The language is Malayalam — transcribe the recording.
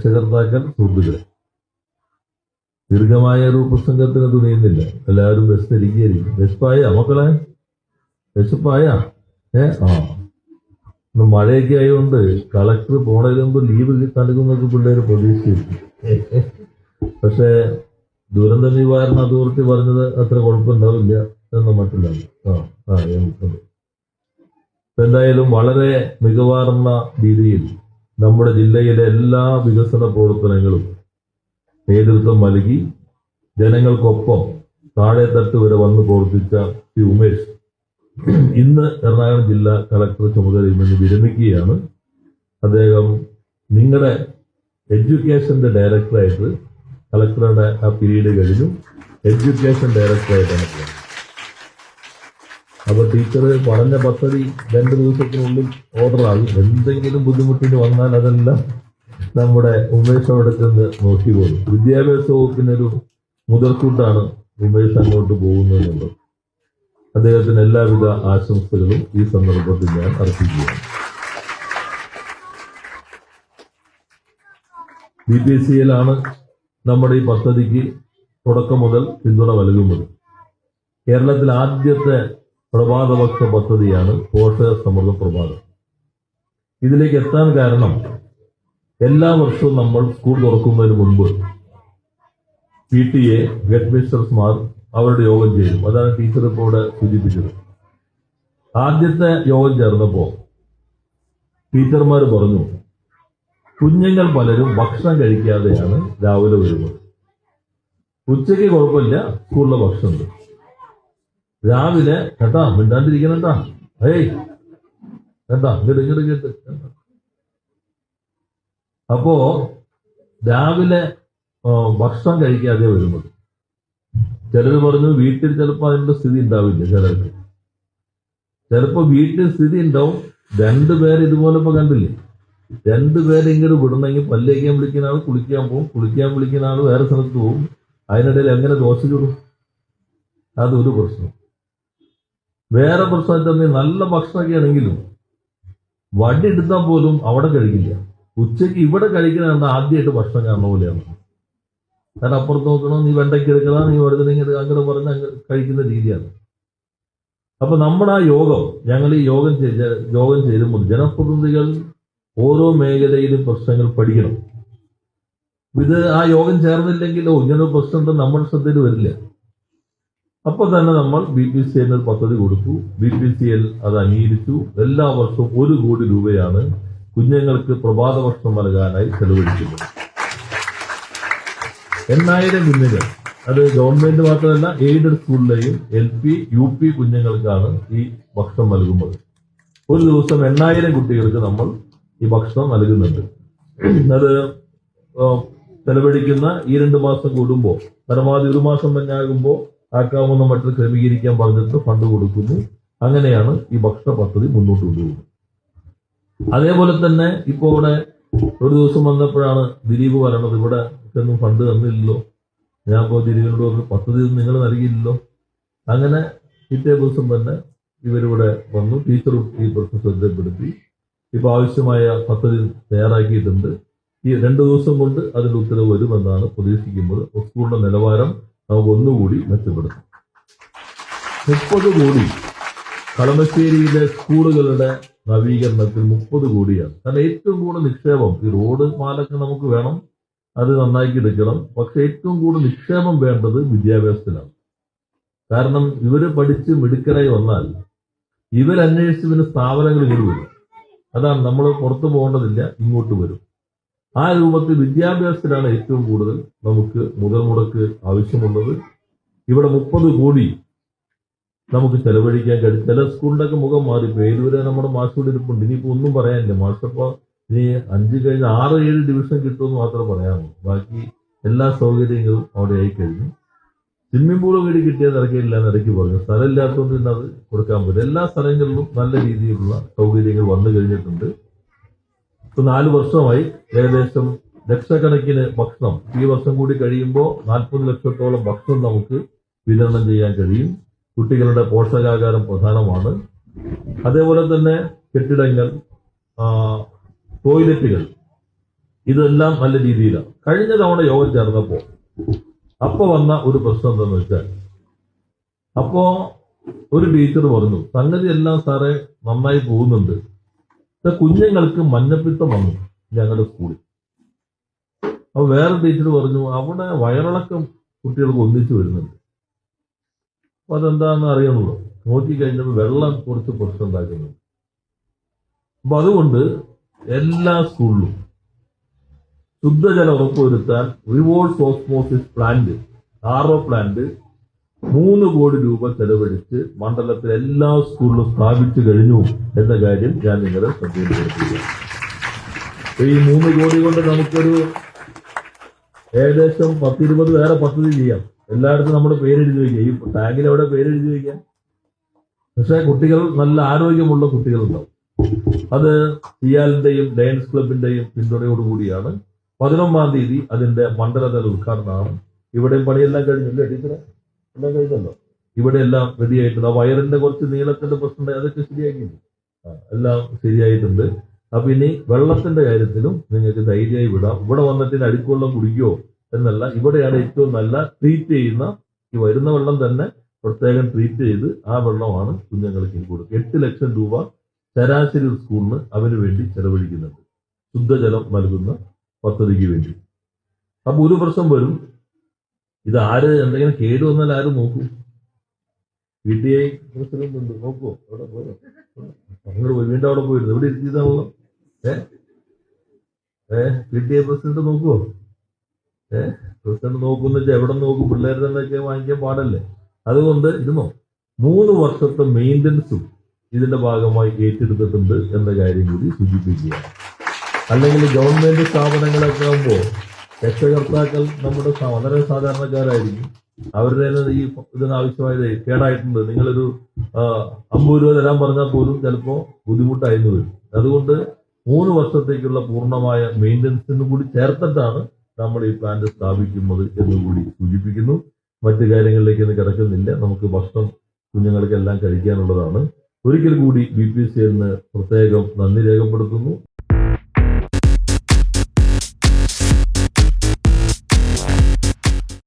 രക്ഷകർത്താക്കൾ സുഹൃത്തുക്കളെ ദീർഘമായ ഒരു പ്രസംഗത്തിന് തുണിയുന്നില്ല എല്ലാവരും വിശദീകരിക്കും വിശപ്പായ? മക്കളെ? വിശപ്പായ? ഏ? ആ. മഴയൊക്കെ ആയതുകൊണ്ട് കളക്ടർ പോണതിന് ലീവ് നൽകുന്നൊക്കെ പിള്ളേർ പ്രതീക്ഷിച്ചു പക്ഷേ ദുരന്ത നിവാരണ അതോറിറ്റി പറഞ്ഞത് അത്ര കുഴപ്പമുണ്ടാവില്ല എന്ന മട്ടിലാണ് ആ ആ എന്തായാലും വളരെ മികവാർന്ന രീതിയിൽ നമ്മുടെ ജില്ലയിലെ എല്ലാ വികസന പ്രവർത്തനങ്ങളും നേതൃത്വം നൽകി ജനങ്ങൾക്കൊപ്പം താഴെ തട്ട് വരെ വന്ന് പ്രവർത്തിച്ച പി ഉമേഷ് ഇന്ന് എറണാകുളം ജില്ലാ കളക്ടർ ചുമതലയിൽ നിന്ന് വിരമിക്കുകയാണ്. അദ്ദേഹം നിങ്ങളുടെ എഡ്യൂക്കേഷന്റെ ഡയറക്ടറായിട്ട് കളക്ടറുടെ ആ പീരീഡ് കഴിഞ്ഞു. എഡ്യൂക്കേഷൻ ഡയറക്ടറായിട്ടാണ് പോകുന്നത് അപ്പൊ ടീച്ചർ പറഞ്ഞ പദ്ധതി രണ്ട് ദിവസത്തിനുള്ളിൽ ഓർഡർ ആകും. എന്തെങ്കിലും ബുദ്ധിമുട്ടിന് വന്നാൽ അതെല്ലാം നമ്മുടെ ഉമേഷ് അവിടെ ചെന്ന് നോക്കി പോകും. വിദ്യാഭ്യാസ വകുപ്പിനൊരു മുതൽക്കൂട്ടാണ് ഉമേഷ് അങ്ങോട്ട് പോകുന്നതെന്നുള്ളത്. അദ്ദേഹത്തിന് എല്ലാവിധ ആശംസകളും ഈ സന്ദർഭത്തിൽ ഞാൻ അർപ്പിക്കുകയാണ്. ബി പി സി എല്ലാണ് നമ്മുടെ ഈ പദ്ധതിക്ക് തുടക്കം മുതൽ പിന്തുണ നൽകുന്നത് കേരളത്തിൽ ആദ്യത്തെ പ്രഭാതപക്ഷ പദ്ധതിയാണ് പോഷക സമൃദ്ധ പ്രഭാതം. ഇതിലേക്ക് എത്താൻ കാരണം എല്ലാ വർഷവും നമ്മൾ സ്കൂൾ തുറക്കുന്നതിന് മുൻപ് പി ടി എ ഹെഡ് മിസ്റ്റർമാർ അവരുടെ യോഗം ചെയ്യും അതാണ് ടീച്ചർ ഇപ്പോൾ ഇവിടെ സൂചിപ്പിച്ചത്. ആദ്യത്തെ യോഗം ചേർന്നപ്പോ ടീച്ചർമാർ പറഞ്ഞു കുഞ്ഞുങ്ങൾ പലരും ഭക്ഷണം കഴിക്കാതെയാണ് രാവിലെ വരുന്നത്. ഉച്ചയ്ക്ക് കുഴപ്പമില്ല സ്കൂളിലെ ഭക്ഷണമുണ്ട്. രാവിലെ കേട്ടാ മിണ്ടാണ്ടിരിക്കണട്ടാ ഏയ് കേട്ടാ ഇങ്ങോട്ട് ഇങ്ങോട്ട് കേട്ട് അപ്പോ രാവിലെ ഭക്ഷണം കഴിക്കാതെ വരുന്നത്. ചിലർ പറഞ്ഞു വീട്ടിൽ ചിലപ്പോൾ അതിന്റെ സ്ഥിതി ഉണ്ടാവില്ല ചിലർക്ക്. ചിലപ്പോ വീട്ടിൽ സ്ഥിതി ഉണ്ടാവും രണ്ടുപേര് ഇതുപോലെ ഇപ്പൊ കണ്ടില്ലേ? രണ്ടുപേരെ ഇങ്ങോട്ട് വിടണമെങ്കിൽ പല്ലേക്കാൻ വിളിക്കുന്ന ആൾ കുളിക്കാൻ പോകും കുളിക്കാൻ വിളിക്കുന്ന ആൾ വേറെ സ്ഥലത്ത് പോകും അതിനിടയിൽ എങ്ങനെ ദോശ ചൂടും അതൊരു പ്രശ്നം. വേറെ പ്രശ്നം തന്നെ നല്ല ഭക്ഷണമൊക്കെ ആണെങ്കിലും വടി എടുത്താൽ പോലും അവിടെ കഴിക്കില്ല. ഉച്ചയ്ക്ക് ഇവിടെ കഴിക്കണമെന്ന് ആദ്യമായിട്ട് ഭക്ഷണം കാണുന്ന പോലെയാണ്. കാരണം അപ്പുറത്ത് നോക്കണം നീ വെണ്ടയ്ക്ക് എടുക്കണം നീ വഴുതനങ്ങ അങ്ങനെ പറഞ്ഞ് കഴിക്കുന്ന രീതിയാണ്. അപ്പൊ നമ്മുടെ ആ യോഗം ഞങ്ങൾ ഈ യോഗം യോഗം ചെയ്തുമ്പോൾ ജനപ്രതിനിധികൾ ഓരോ മേഖലയിലും പ്രശ്നങ്ങൾ പഠിക്കണം. ഇത് ആ യോഗം ചേർന്നില്ലെങ്കിലോ ഇങ്ങനെ പ്രശ്നം നമ്മുടെ ശ്രദ്ധയിൽ വരില്ല. അപ്പൊ തന്നെ നമ്മൾ ബി പി സി എൽ പദ്ധതി കൊടുത്തു. ബി പി സി എൽ അത് അംഗീകരിച്ചു. എല്ലാ വർഷവും ഒരു കോടി രൂപയാണ് കുഞ്ഞുങ്ങൾക്ക് പ്രഭാത ഭക്ഷണം നൽകാനായി ചെലവഴിക്കുന്നത് എണ്ണായിരം കുഞ്ഞുങ്ങൾ. അത് ഗവൺമെന്റ് മാത്രമല്ല എയ്ഡഡ് സ്കൂളിലെയും എൽ പി യു പി കുഞ്ഞുങ്ങൾക്കാണ് ഈ ഭക്ഷണം നൽകുന്നത്. ഒരു ദിവസം എണ്ണായിരം കുട്ടികൾക്ക് നമ്മൾ ഈ ഭക്ഷണം നൽകുന്നുണ്ട്. അത് ചെലവഴിക്കുന്ന ഈ രണ്ട് മാസം കൂടുമ്പോൾ പരമാവധി ഒരു മാസം തന്നെ ആകുമ്പോൾ ആക്കാവുന്ന മട്ടിൽ ക്രമീകരിക്കാൻ പറഞ്ഞിട്ട് ഫണ്ട് കൊടുക്കുന്നു. അങ്ങനെയാണ് ഈ ഭക്ഷണ പദ്ധതി മുന്നോട്ട് കൊണ്ടുപോകുന്നത്. അതേപോലെ തന്നെ ഇപ്പോൾ ഇവിടെ ഒരു ദിവസം വന്നപ്പോഴാണ് ദിലീപ് പറയണത് ഇവിടെ ഒന്നും ഫണ്ട് തന്നില്ലല്ലോ. ഞാൻ ഇപ്പോൾ ദിലീപിനോട് പറഞ്ഞു പദ്ധതി നിങ്ങൾ നൽകിയില്ലല്ലോ. അങ്ങനെ പിറ്റേ ദിവസം തന്നെ ഇവരിവിടെ വന്നു ടീച്ചറും ഈ പ്രശ്നം ശ്രദ്ധപ്പെടുത്തി. ഇപ്പൊ ആവശ്യമായ പദ്ധതി തയ്യാറാക്കിയിട്ടുണ്ട്. ഈ രണ്ട് ദിവസം കൊണ്ട് അതിന്റെ ഉത്തരവ് വരുമെന്നാണ് പ്രതീക്ഷിക്കുന്നത്. സ്കൂളിന്റെ നിലവാരം നമുക്ക് ഒന്നുകൂടി മെച്ചപ്പെടുത്തും. മുപ്പത് കോടി കളമശ്ശേരിയിലെ സ്കൂളുകളുടെ നവീകരണത്തിൽ മുപ്പത് കോടിയാണ്. കാരണം ഏറ്റവും കൂടുതൽ നിക്ഷേപം ഈ റോഡ് പാലൊക്കെ നമുക്ക് വേണം അത് നന്നാക്കി എടുക്കണം. പക്ഷെ ഏറ്റവും കൂടുതൽ നിക്ഷേപം വേണ്ടത് വിദ്യാഭ്യാസത്തിലാണ് കാരണം ഇവർ പഠിച്ച് മിടുക്കരായി വന്നാൽ ഇവരന്വേഷിച്ച് പിന്നെ സ്ഥാപനങ്ങൾ ഇങ്ങോട്ട് വരും. അതാണ് നമ്മൾ പുറത്തു പോകേണ്ടതില്ല ഇങ്ങോട്ട് വരും. ആ രൂപത്തിൽ വിദ്യാഭ്യാസത്തിലാണ് ഏറ്റവും കൂടുതൽ നമുക്ക് മുതൽ മുടക്ക് ആവശ്യമുള്ളത്. ഇവിടെ മുപ്പത് കോടി നമുക്ക് ചെലവഴിക്കാൻ കഴിയും ചില സ്കൂളിലൊക്കെ മുഖം മാറി. പേരൂര് നമ്മുടെ മാസ്റ്റോട് ഇരിപ്പുണ്ട് ഇനിയിപ്പോ ഒന്നും പറയാനില്ല. മാസ്റ്റപ്പോ ഇനി അഞ്ച് കഴിഞ്ഞ് ആറ് ഏഴ് ഡിവിഷൻ കിട്ടുമെന്ന് മാത്രം പറയാമോ? ബാക്കി എല്ലാ സൗകര്യങ്ങളും അവിടെ ആയി കഴിഞ്ഞു. സ്വിമ്മിംഗ് പൂൾ വീട് കിട്ടിയത് ഇറക്കിയില്ല എന്ന് ഇറക്കി പറഞ്ഞു. സ്ഥലമില്ലാത്തതുകൊണ്ട് തന്നെ അത് കൊടുക്കാൻ പറ്റും എല്ലാ സ്ഥലങ്ങളിലും നല്ല രീതിയിലുള്ള സൗകര്യങ്ങൾ വന്നു കഴിഞ്ഞിട്ടുണ്ട്. ഇപ്പൊ നാല് വർഷമായി ഏകദേശം ലക്ഷക്കണക്കിന് ഭക്ഷണം. ഈ വർഷം കൂടി കഴിയുമ്പോൾ നാൽപ്പത് ലക്ഷത്തോളം ഭക്ഷണം നമുക്ക് വിതരണം ചെയ്യാൻ കഴിയും. കുട്ടികളുടെ പോഷകാഹാരം പ്രധാനമാണ്. അതേപോലെ തന്നെ കെട്ടിടങ്ങൾ ടോയ്ലറ്റുകൾ ഇതെല്ലാം നല്ല രീതിയിലാണ്. കഴിഞ്ഞ തവണ യോഗം ചേർന്നപ്പോൾ അപ്പൊ വന്ന ഒരു പ്രശ്നം എന്താണെന്ന് വെച്ചാൽ അപ്പോ ഒരു ടീച്ചർ പറഞ്ഞു സംഗതി എല്ലാം സാറേ നന്നായി പോകുന്നുണ്ട്. കുഞ്ഞുങ്ങൾക്ക് മഞ്ഞപ്പിത്തം വന്നു ഞങ്ങളുടെ സ്കൂളിൽ. അപ്പൊ വേറെ ടീച്ചർ പറഞ്ഞു അവിടെ വയറിളക്കം കുട്ടികൾക്ക് ഒന്നിച്ചു വരുന്നുണ്ട്. അപ്പൊ അതെന്താണെന്ന് അറിയണല്ലോ നോക്കിക്കഴിഞ്ഞപ്പോൾ വെള്ളം കുറച്ച് പ്രശ്നം ഉണ്ടാക്കുന്നുണ്ട്. അപ്പൊ അതുകൊണ്ട് എല്ലാ സ്കൂളിലും ശുദ്ധജലം ഉറപ്പുവരുത്താൻ reverse osmosis plant R O plant മൂന്ന് കോടി രൂപ ചെലവഴിച്ച് മണ്ഡലത്തിലെ എല്ലാ സ്കൂളിലും സ്ഥാപിച്ചു കഴിഞ്ഞു എന്ന കാര്യം ഞാൻ നിങ്ങളെ ശ്രദ്ധയിൽപ്പെടുത്തുക ഈ മൂന്ന് കോടി കൊണ്ട് നമുക്കൊരു ഏകദേശം പത്തിരുപത് വേറെ പദ്ധതി ചെയ്യാം. എല്ലായിടത്തും നമ്മുടെ പേരെഴുതി വയ്ക്കുക ഈ ടാങ്കിൽ എവിടെ പേരെഴുതി വയ്ക്കാം? പക്ഷെ കുട്ടികൾ നല്ല ആരോഗ്യമുള്ള കുട്ടികളുണ്ടാവും. അത് സിയാലിന്റെയും ലയൺസ് ക്ലബിന്റെയും പിന്തുണയോടുകൂടിയാണ് പതിനൊന്നാം തീയതി അതിന്റെ മണ്ഡലതല ഉദ്ഘാടനമാണ് ഇവിടെയും പണിയെല്ലാം കഴിഞ്ഞില്ലേ ടീച്ചറെ? എല്ലാം കഴിഞ്ഞല്ലോ ഇവിടെ എല്ലാം റെഡിയായിട്ടുണ്ട് ആ വയറിന്റെ കുറച്ച് നീളത്തിന്റെ പ്രശ്നം അതൊക്കെ ശരിയാക്കിയിട്ടുണ്ട്. എല്ലാം ശരിയായിട്ടുണ്ട്. അപ്പൊ ഇനി വെള്ളത്തിന്റെ കാര്യത്തിലും നിങ്ങൾക്ക് ധൈര്യമായി വിടാം. ഇവിടെ വന്നിട്ട് അടിക്കുവെള്ളം കുടിക്കുവോ എന്നല്ല. ഇവിടെയാണ് ഏറ്റവും നല്ല ട്രീറ്റ് ചെയ്യുന്ന ഈ വരുന്ന വെള്ളം തന്നെ പ്രത്യേകം ട്രീറ്റ് ചെയ്ത് ആ വെള്ളമാണ് കുഞ്ഞുങ്ങൾക്ക് കൊടുക്കുക. എട്ട് ലക്ഷം രൂപ ശരാശരി സ്കൂളിന് അവന് വേണ്ടി ചെലവഴിക്കുന്നുണ്ട്. ശുദ്ധജലം നൽകുന്ന പദ്ധതിക്ക് വേണ്ടി. അപ്പൊ ഒരു പ്രശ്നം വരും. ഇത് ആര് എന്തെങ്കിലും കേട് വന്നാൽ ആര് നോക്കൂ? ടി പ്രസിഡന്റ് അവിടെ പോയോ. അങ്ങോട്ട് പോയി വീണ്ടും അവിടെ പോയിരുന്നു ഇവിടെ ഇരുത്തിയതാണല്ലോ ഏ? ഏ? പി ടി ഐ പ്രസിഡന്റ് നോക്കുവോ? ഏ? പ്രസിഡന്റ് നോക്കുന്ന വെച്ചാൽ എവിടെ നോക്കും? പിള്ളേർ തന്നെ ഒക്കെ വാങ്ങിക്കാൻ പാടല്ലേ? അതുകൊണ്ട് ഇരുന്നോ. മൂന്ന് വർഷത്തെ മെയിന്റനൻസും ഇതിന്റെ ഭാഗമായി ഏറ്റെടുത്തിട്ടുണ്ട് എന്ന കാര്യം കൂടി സൂചിപ്പിക്കുകയാണ്. അല്ലെങ്കിൽ ഗവൺമെന്റ് സ്ഥാപനങ്ങളൊക്കെ ആകുമ്പോൾ രക്ഷകർത്താക്കൾ നമ്മുടെ വളരെ സാധാരണക്കാരായിരിക്കും അവരുടെ ഈ ഈ ഇതിനാവശ്യമായത് കേടായിട്ടുണ്ട്. നിങ്ങളൊരു അമ്പത് രൂപ തരാൻ പറഞ്ഞാൽ പോലും ചിലപ്പോൾ ബുദ്ധിമുട്ടായിരുന്നു. വരും അതുകൊണ്ട് മൂന്ന് വർഷത്തേക്കുള്ള പൂർണമായ മെയിന്റനൻസിന് കൂടി ചേർത്തിട്ടാണ് നമ്മൾ ഈ പ്ലാന്റ് സ്ഥാപിക്കുന്നത് എന്ന് കൂടി സൂചിപ്പിക്കുന്നു. മറ്റു കാര്യങ്ങളിലേക്ക് ഇന്ന് കിടക്കുന്നില്ല. നമുക്ക് ഭക്ഷണം കുഞ്ഞുങ്ങൾക്കെല്ലാം കഴിക്കാനുള്ളതാണ്. ഒരിക്കൽ കൂടി ബി പി സി പ്രത്യേകം നന്ദി രേഖപ്പെടുത്തുന്നു.